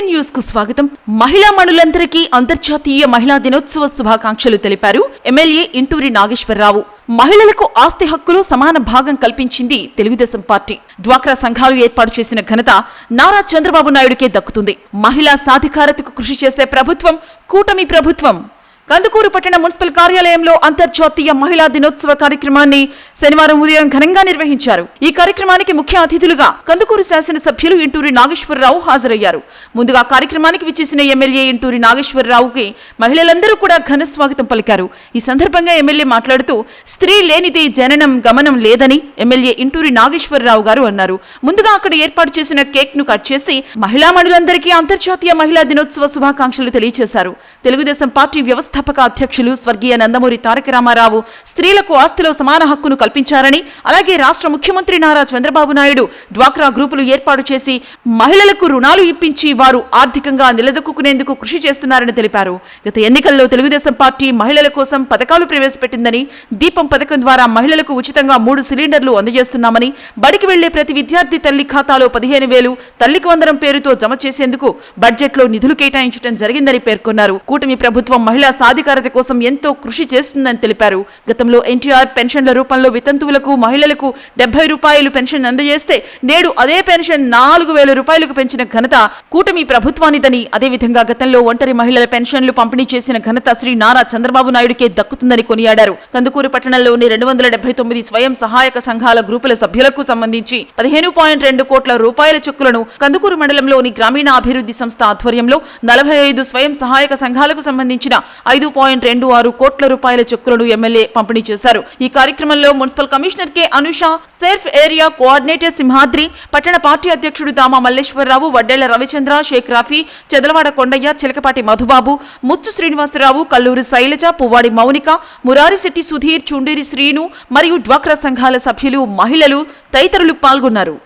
BC న్యూస్కు స్వాగతం. మహిళా మణులందరికీ అంతర్జాతీయ మహిళా దినోత్సవ శుభాకాంక్షలు తెలిపారు ఎమ్మెల్యే ఇంటూరి నాగేశ్వరరావు. మహిళలకు ఆస్తి హక్కులో సమాన భాగం కల్పించింది తెలుగుదేశం పార్టీ. డ్వాక్రా సంఘాలు ఏర్పాటు చేసిన ఘనత నారా చంద్రబాబు నాయుడుకే దక్కుతుంది. మహిళా సాధికారతకు కృషి చేసే ప్రభుత్వం కూటమి ప్రభుత్వం కందుకూరు పట్టణ మున్సిపల్ కార్యాలయంలో అంతర్జాతీయ మహిళా దినోత్సవ కార్యక్రమాన్ని శనివారం ఉదయం ఘనంగా నిర్వహించారు. ఈ కార్యక్రమానికి ముఖ్య అతిథులుగా కందుకూరు శాసనసభ్యులు ఇంటూరి నాగేశ్వరరావు హాజరయ్యారు. ముందుగా కార్యక్రమానికి విచ్చేసిన ఎమ్మెల్యే ఇంటూరి నాగేశ్వరరావుకి మహిళలందరూ కూడా ఘన స్వాగతం పలికారు. ఈ సందర్భంగా ఎమ్మెల్యే మాట్లాడుతూ స్త్రీ లేనిది జననం గమనం లేదని ఎమ్మెల్యే ఇంటూరి నాగేశ్వరరావు గారు అన్నారు. ముందుగా అక్కడ ఏర్పాటు చేసిన కేక్ను కట్ చేసి మహిళా మణులందరికీ అంతర్జాతీయ మహిళా దినోత్సవ శుభాకాంక్షలు తెలియజేశారు తెలుగుదేశం పార్టీ వ్యవస్థ వ్యవస్థాపక అధ్యక్షులు స్వర్గీయ నందమూరి తారక రామారావు స్త్రీలకు ఆస్తిలో సమాన హక్కును కల్పించారని అలాగే రాష్ట్ర ముఖ్యమంత్రి నారా చంద్రబాబు నాయుడు డ్వాక్రా గ్రూపులు ఏర్పాటు చేసి మహిళలకు రుణాలు ఇప్పించి వారు ఆర్థికంగా నిలదొక్కునేందుకు కృషి చేస్తున్నారని తెలిపారు. గత ఎన్నికల్లో తెలుగుదేశం పార్టీ మహిళల కోసం పథకాలు ప్రవేశపెట్టిందని దీపం పథకం ద్వారా మహిళలకు ఉచితంగా మూడు సిలిండర్లు అందజేస్తున్నామని బడికి వెళ్ళే ప్రతి విద్యార్థి తల్లి ఖాతాలో పదిహేను వేలు తల్లికి వందనం పేరుతో జమ చేసేందుకు బడ్జెట్లో నిధులు కేటాయించడం జరిగిందని పేర్కొన్నారు. కూటమి ప్రభుత్వం మహిళా సాధికారత కోసం ఎంతో కృషి చేస్తుందని తెలిపారు. గతంలో ఎన్టీఆర్ పెన్షన్ల రూపంలో వితంతువులకు మహిళలకు డెబ్బై రూపాయలు పెన్షన్ అందజేస్తే నేడు అదే పెన్షన్ నాలుగు వేల రూపాయలకు పెంచిన ఘనత కూటమి ప్రభుత్వానిదని. అదేవిధంగా గతంలో ఒంటరి మహిళల పెన్షన్లు పంపిణీ చేసిన ఘనత శ్రీ నారా చంద్రబాబు నాయుడుకే దక్కుతుందని కొనియాడారు. కందుకూరు పట్టణంలోని రెండు వందల డెబ్బై తొమ్మిది స్వయం సహాయక సంఘాల గ్రూపుల సభ్యులకు సంబంధించి పదిహేను పాయింట్ రెండు కోట్ల రూపాయల చెక్కులను కందుకూరు మండలంలోని గ్రామీణ అభివృద్ధి సంస్థ ఆధ్వర్యంలో నలభై ఐదు స్వయం సహాయక సంఘాలకు సంబంధించిన ఐదు పాయింట్ రెండు ఆరు కోట్ల రూపాయల చెక్కులను ఎమ్మెల్యే పంపిణీ చేశారు. ఈ కార్యక్రమంలో municipal commissioner K. Anusha SERP area coordinator Simhadri పట్టణ పార్టీ అధ్యక్షుడు దామా మల్లేశ్వరరావు వడ్డేళ్ళ రవిచంద్ర షేక్ రాఫీ చెదలవాడ కొండయ్య చిలకపాటి మధుబాబు ముచ్చు శ్రీనివాసరావు కల్లూరి శైలజ పువ్వాడి మౌనిక మురారిశెట్టి సుధీర్ చుండేరి శ్రీను మరియు డ్వాక్రా సంఘాల సభ్యులు మహిళలు తదితరులు పాల్గొన్నారు.